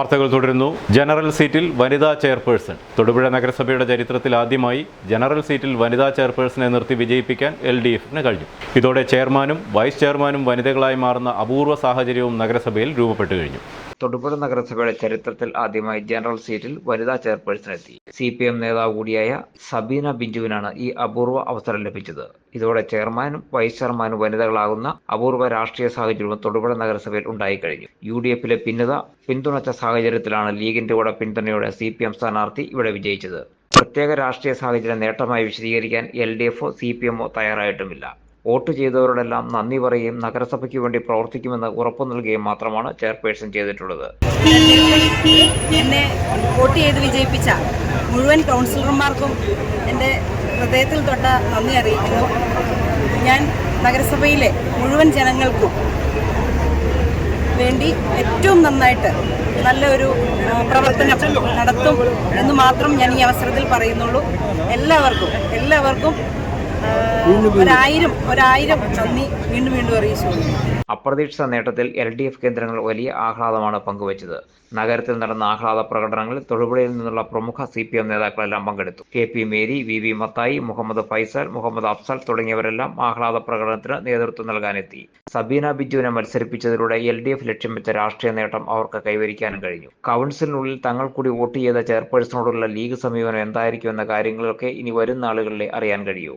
വാർത്തകൾ തുടരുന്നു. ജനറൽ സീറ്റിൽ വനിതാ ചെയർപേഴ്സൺ. തൊടുപുഴ നഗരസഭയുടെ ചരിത്രത്തിൽ ആദ്യമായി ജനറൽ സീറ്റിൽ വനിതാ ചെയർപേഴ്സണെ നിർത്തി വിജയിപ്പിക്കാൻ എൽ ഡി എഫിന് കഴിഞ്ഞു. ഇതോടെ ചെയർമാനും വൈസ് ചെയർമാനും വനിതകളായി മാറുന്ന അപൂർവ സാഹചര്യവും നഗരസഭയിൽ രൂപപ്പെട്ടു കഴിഞ്ഞു. തൊടുപുഴ നഗരസഭയുടെ ചരിത്രത്തിൽ ആദ്യമായി ജനറൽ സീറ്റിൽ വനിതാ ചെയർപേഴ്സൺ എത്തി. സി പി എം നേതാവ് കൂടിയായ സബീന ബിഞ്ചുവിനാണ് ഈ അപൂർവ അവസരം ലഭിച്ചത്. ഇതോടെ ചെയർമാനും വൈസ് ചെയർമാനും വനിതകളാകുന്ന അപൂർവ രാഷ്ട്രീയ സാഹചര്യവും തൊടുപുഴ നഗരസഭയിൽ ഉണ്ടായിക്കഴിഞ്ഞു. യു ഡി എഫിലെ ഭിന്നത പിന്തുണച്ച സാഹചര്യത്തിലാണ് ലീഗിന്റെ കൂടെ പിന്തുണയോടെ സി പി എം സ്ഥാനാർത്ഥി ഇവിടെ വിജയിച്ചത്. പ്രത്യേക രാഷ്ട്രീയ സാഹചര്യം നേട്ടമായി വിശദീകരിക്കാൻ എൽ ഡി എഫോ സി പി എമ്മോ തയ്യാറായിട്ടുമില്ല. വോട്ട് ചെയ്തവരോടെല്ലാം നന്ദി പറയുകയും നഗരസഭയ്ക്ക് വേണ്ടി പ്രവർത്തിക്കുമെന്ന് ഉറപ്പു നൽകുകയും മാത്രമാണ് ചെയർപേഴ്സൺ ചെയ്തിട്ടുള്ളത്. എന്നെ വോട്ട് ചെയ്ത് വിജയിപ്പിച്ച മുഴുവൻ കൗൺസിലർമാർക്കും എന്റെ ഹൃദയത്തിൽ തൊട്ട നന്ദി അറിയിക്കുന്നു. ഞാൻ നഗരസഭയിലെ മുഴുവൻ ജനങ്ങൾക്കും വേണ്ടി ഏറ്റവും നന്നായിട്ട് നല്ലൊരു പ്രവർത്തനം നടത്തും എന്ന് മാത്രം ഞാൻ ഈ അവസരത്തിൽ പറയുന്നുള്ളൂ. എല്ലാവർക്കും എല്ലാവർക്കും ഒരായിരം ഒരായിരം നന്ദി. വീണ്ടും വീണ്ടും അറിയിച്ചു. അപ്രതീക്ഷിത നേട്ടത്തിൽ എൽ ഡി എഫ് കേന്ദ്രങ്ങൾ വലിയ ആഹ്ലാദമാണ് പങ്കുവച്ചത്. നഗരത്തിൽ നടന്ന ആഹ്ലാദ പ്രകടനങ്ങളിൽ തൊടുപുഴയിൽ നിന്നുള്ള പ്രമുഖ സി പി എം നേതാക്കളെല്ലാം പങ്കെടുത്തു. K P Mary V V Mathai Muhammad Faisal Muhammad Afsal തുടങ്ങിയവരെല്ലാം ആഹ്ലാദ പ്രകടനത്തിന് നേതൃത്വം നൽകാനെത്തി. സബീന ബിജുവിനെ മത്സരിപ്പിച്ചതിലൂടെ എൽ ഡി എഫ് ലക്ഷ്യം വെച്ച രാഷ്ട്രീയ നേട്ടം അവർക്ക് കൈവരിക്കാനും കഴിഞ്ഞു. കൗൺസിലിനുള്ളിൽ തങ്ങൾ കൂടി വോട്ട് ചെയ്ത ചെയർപേഴ്സണോടുള്ള ലീഗ് സമീപനം എന്തായിരിക്കും എന്ന കാര്യങ്ങളൊക്കെ ഇനി വരും നാളുകളിലെ അറിയാൻ കഴിയൂ.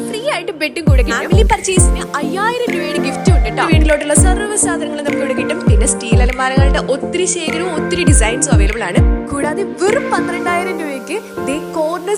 ആയിട്ട് ബെഡും കൂടെ ഫാമിലി പർച്ചേസിന് അയ്യായിരം രൂപയുടെ ഗിഫ്റ്റ് ഉണ്ട് കേട്ടോ വീട്ടിലോട്ടുള്ള സർവ സാധനങ്ങൾ നമുക്ക് ഇവിടെ കിട്ടും. പിന്നെ സ്റ്റീൽ അലമാരകളുടെ ഒത്തിരി ശേഖരവും ഒത്തിരി ഡിസൈൻസും അവൈലബിൾ ആണ്. കൂടാതെ വെറും പന്ത്രണ്ടായിരം രൂപയ്ക്ക്